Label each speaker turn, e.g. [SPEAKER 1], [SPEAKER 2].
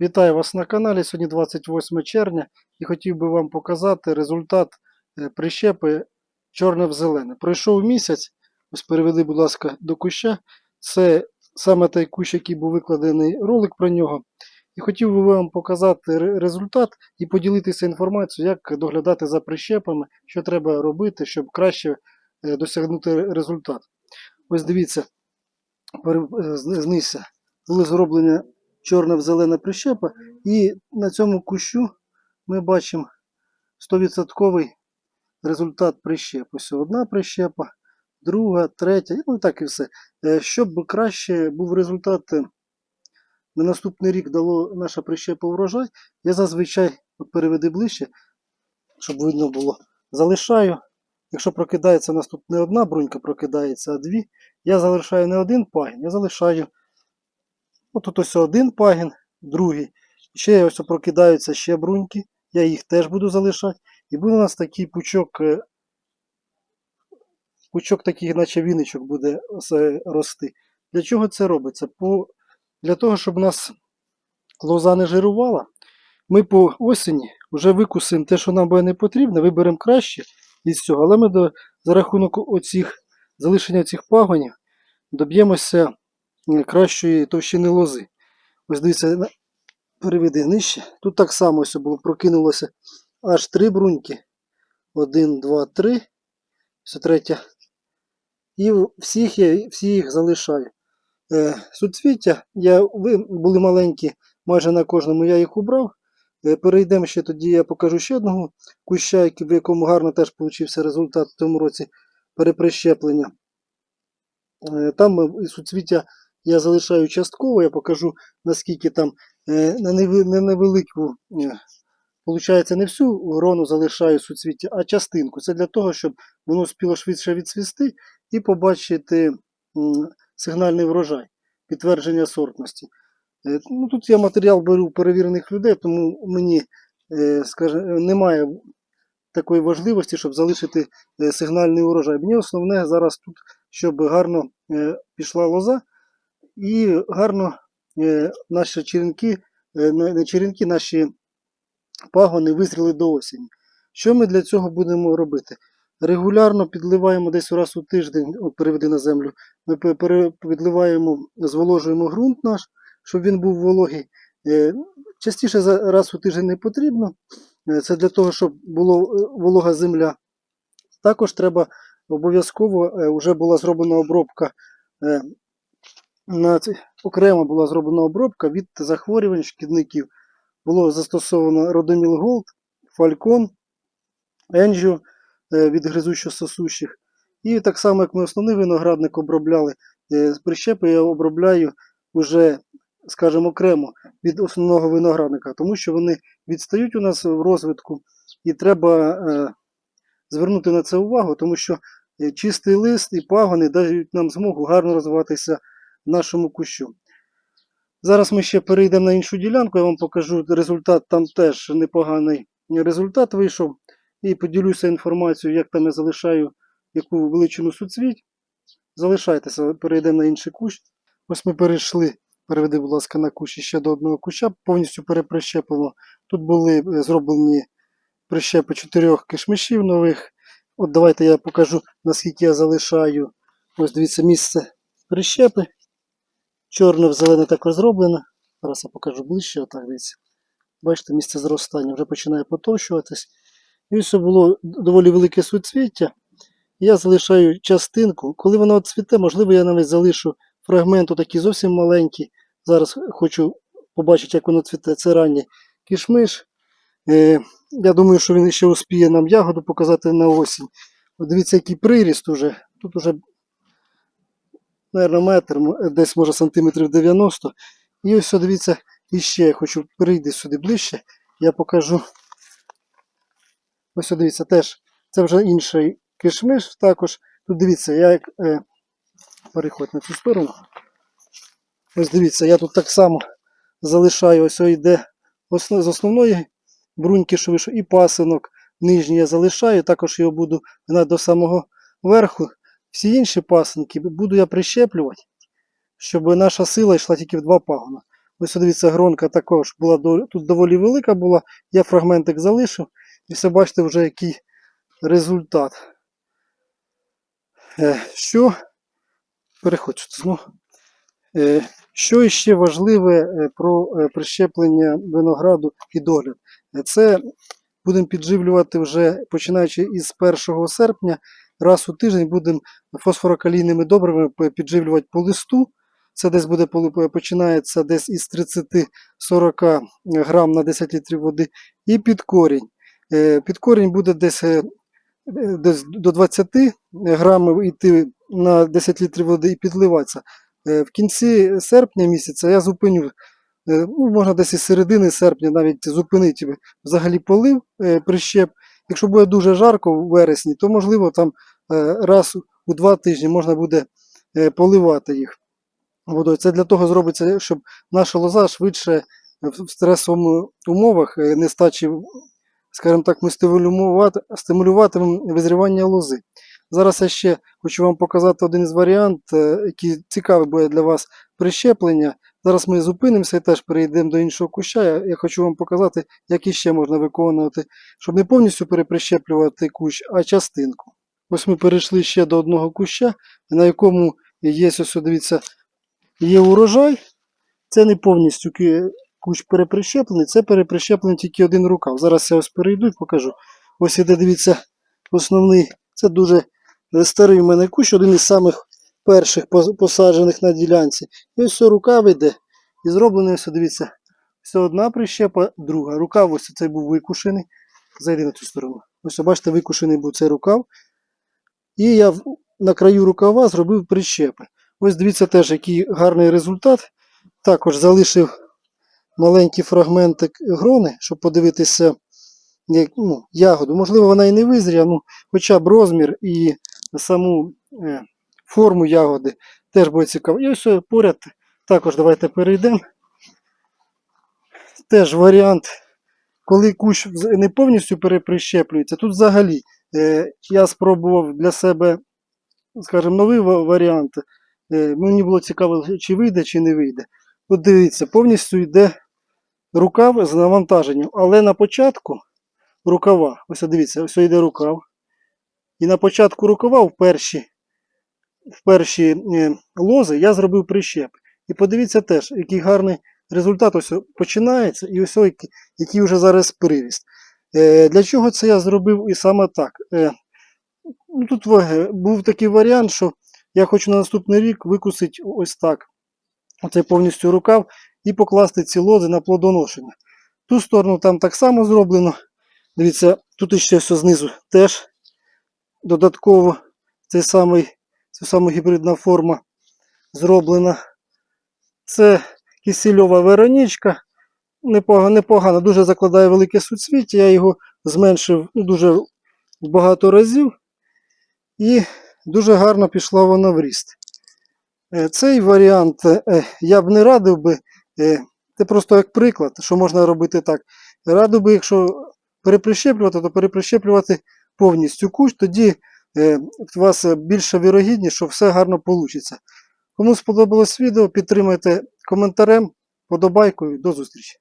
[SPEAKER 1] Вітаю вас на каналі. Сьогодні 28 червня і хотів би вам показати результат е, прищепи чорне в зелене. Пройшов місяць, ось переведи, будь ласка, до куща. Це саме той кущ, який був викладений ролик про нього. І хотів би вам показати результат і поділитися інформацією, як доглядати за прищепами, що треба робити, щоб краще е, досягнути результат. Ось дивіться, е, знизься були зроблені чорна зелена прищепа, і на цьому кущу ми бачимо 100% результат прищеп. Ось одна прищепа, друга, третя, ну так і все. Е, Щоб краще був результат е, на наступний рік дало наша прищепа урожай, я зазвичай от переведи ближче, щоб видно було. Залишаю. Якщо прокидається наступна одна брунька, прокидається, а дві, я залишаю не один пагін, я залишаю От тут ось один пагін, другий. Ще ось прокидаються ще бруньки. Я їх теж буду залишати. І буде у нас такий пучок, е, пучок такий, наче віничок буде е, рости. Для чого це робиться? По, для того, щоб у нас лоза не жирувала, ми по осені вже викусимо те, що нам буде не потрібно, виберемо краще із цього. Але ми до, за рахунок оцих, залишення цих пагонів доб'ємося кращої товщини лози. Ось дивіться, переведи нижче. Тут так само ось було, прокинулося аж три бруньки. Один, два, три. Все третя. І всіх я всі їх залишаю. Е, суцвіття я, були маленькі, майже на кожному я їх убрав. Е, перейдемо ще тоді, я покажу ще одного куща, в якому гарно теж получився результат в цьому році переприщеплення. Е, Там суцвіття я залишаю частково, я покажу наскільки там е, на невелику, е, получається, не всю грону залишаю суцвіття, а частинку. Це для того, щоб воно успіло швидше відцвісти і побачити сигнальний врожай, підтвердження сортності. Е, Ну, тут я матеріал беру перевірених людей, тому мені скажімо, немає такої важливості, щоб залишити сигнальний урожай. Мені основне зараз тут, щоб гарно пішла лоза і гарно е, наші черенки, е, не черенки, наші пагони визріли до осені. Що ми для цього будемо робити? Регулярно підливаємо десь раз у тиждень, переведи на землю, ми підливаємо, зволожуємо ґрунт наш, щоб він був вологий. Е, Частіше за раз у тиждень не потрібно. Це для того, щоб була волога земля. Також треба обов'язково вже була зроблена обробка. На, ці- окремо була зроблена обробка від захворювань шкідників. Було застосовано Родоміл Голд, Фалькон, Енджіо е, від гризущо-сосущих. І так само, як ми основний виноградник обробляли, е, прищепи я обробляю вже, скажімо, окремо від основного виноградника, тому що вони відстають у нас в розвитку, і треба е, звернути на це увагу, тому що чистий лист і пагони дають нам змогу гарно розвиватися нашому кущу. Зараз ми ще перейдемо на іншу ділянку, я вам покажу результат, там теж непоганий результат вийшов. І поділюся інформацією, як там я залишаю яку величину суцвіть. Залишайтеся, перейдемо на інший кущ. Ось ми перейшли, переведи, будь ласка, на кущ ще до одного куща, повністю переприщеплено. Тут були е, зроблені прищепи чотирьох кишмишів нових. От давайте я покажу, наскільки я залишаю. Ось дивіться місце прищепи. Чорне в зелене також зроблено. Зараз я покажу ближче, отак дивіться. Бачите, місце зростання вже починає потовщуватись. І ось було доволі велике суцвіття. Я залишаю частинку. Коли воно цвіте, можливо, я навіть залишу фрагмент такий зовсім маленький. Зараз хочу побачити, як воно цвіте. Це ранній кішмиш. Е, я думаю, що він ще успіє нам ягоду показати на осінь. Дивіться, який приріст уже. Тут уже, мабуть, метр, десь може сантиметрів 90. І ось дивіться, іще я хочу прийти сюди ближче. Я покажу. Ось дивіться, теж це вже інший кишмиш також. Тут дивіться, я як е, переходь на цю сторону. Ось дивіться, я тут так само залишаю, ось йде основ, з основної бруньки, що вийшов, і пасинок нижній я залишаю, також його буду до самого верху. Всі інші пасинки буду я прищеплювати, щоб наша сила йшла тільки в два пагона. Ось дивіться, гронка також була тут доволі велика була. Я фрагментик залишив. І все бачите вже який результат. Е, Що переходжу знову. Е, Що іще важливе е, про прищеплення винограду і догляд? Це будемо підживлювати вже починаючи із 1 серпня. Раз у тиждень будемо фосфорокалійними добривами підживлювати по листу. Це десь буде починається десь із 30-40 грам на 10 літрів води. І під корінь. Е, Під корінь буде десь, е, десь до 20 грамів йти на 10 літрів води і підливатися. Е, В кінці серпня місяця я зупиню, ну, можна десь із середини серпня навіть зупинити взагалі полив прищеп. Якщо буде дуже жарко в вересні, то можливо там е, раз у два тижні можна буде е, поливати їх водою. Це для того зробиться, щоб наша лоза швидше в в стресовому умовах е, нестачі, скажімо так, ми стимулювати, стимулюватимемо визрівання лози. Зараз я ще хочу вам показати один із варіантів, е, який цікавий буде для вас прищеплення. Зараз ми зупинимося і теж перейдемо до іншого куща. Я, я хочу вам показати, як іще можна виконувати, щоб не повністю переприщеплювати кущ, а частинку. Ось ми перейшли ще до одного куща, на якому є ось, дивіться, є урожай. Це не повністю кущ переприщеплений, це переприщеплений тільки один рукав. Зараз я ось перейду і покажу. Ось іде, дивіться, основний. Це дуже е, старий в мене кущ, один із самих перших посаджених на ділянці. І ось все рукав іде. І зроблений ось, дивіться, все одна прищепа, друга. Рукав ось цей був викушений. Зайди на цю сторону. Ось бачите, викушений був цей рукав. І я на краю рукава зробив прищепи. Ось дивіться теж, який гарний результат. Також залишив маленький фрагментик грони, щоб подивитися як, ну, ягоду. Можливо, вона і не визріє, ну, хоча б розмір і саму е, форму ягоди теж буде цікаво. І ось е, поряд також давайте перейдемо. Теж варіант, коли кущ не повністю переприщеплюється. Тут взагалі е, я спробував для себе, скажімо, новий варіант. Е, мені було цікаво, чи вийде, чи не вийде. От дивіться, повністю йде рукав з навантаженням, але на початку рукава, ось дивіться, ось йде рукав. І на початку рукава в перші, в перші е, лози я зробив прищеп. І подивіться теж, який гарний результат ось починається, і ось який, вже зараз приріст. Е, для чого це я зробив і саме так? Е, ну, тут був такий варіант, що я хочу на наступний рік викусити ось так. Оцей повністю рукав і покласти ці лози на плодоношення. Ту сторону там так само зроблено. Дивіться, тут ще все знизу теж додатково цей самий, ця сама гібридна форма зроблена. Це кисельова Веронічка. Непогано, непогано, дуже закладає велике суцвіття. Я його зменшив ну, дуже багато разів. І дуже гарно пішла вона в ріст. Е, Цей варіант е, е, я б не радив би. Це просто як приклад, що можна робити так. Радив би, якщо переприщеплювати, то переприщеплювати повністю кущ, тоді у вас е, більша вірогідність, що все гарно вийде. Кому сподобалось відео, підтримайте коментарем, подобайкою. До зустрічі!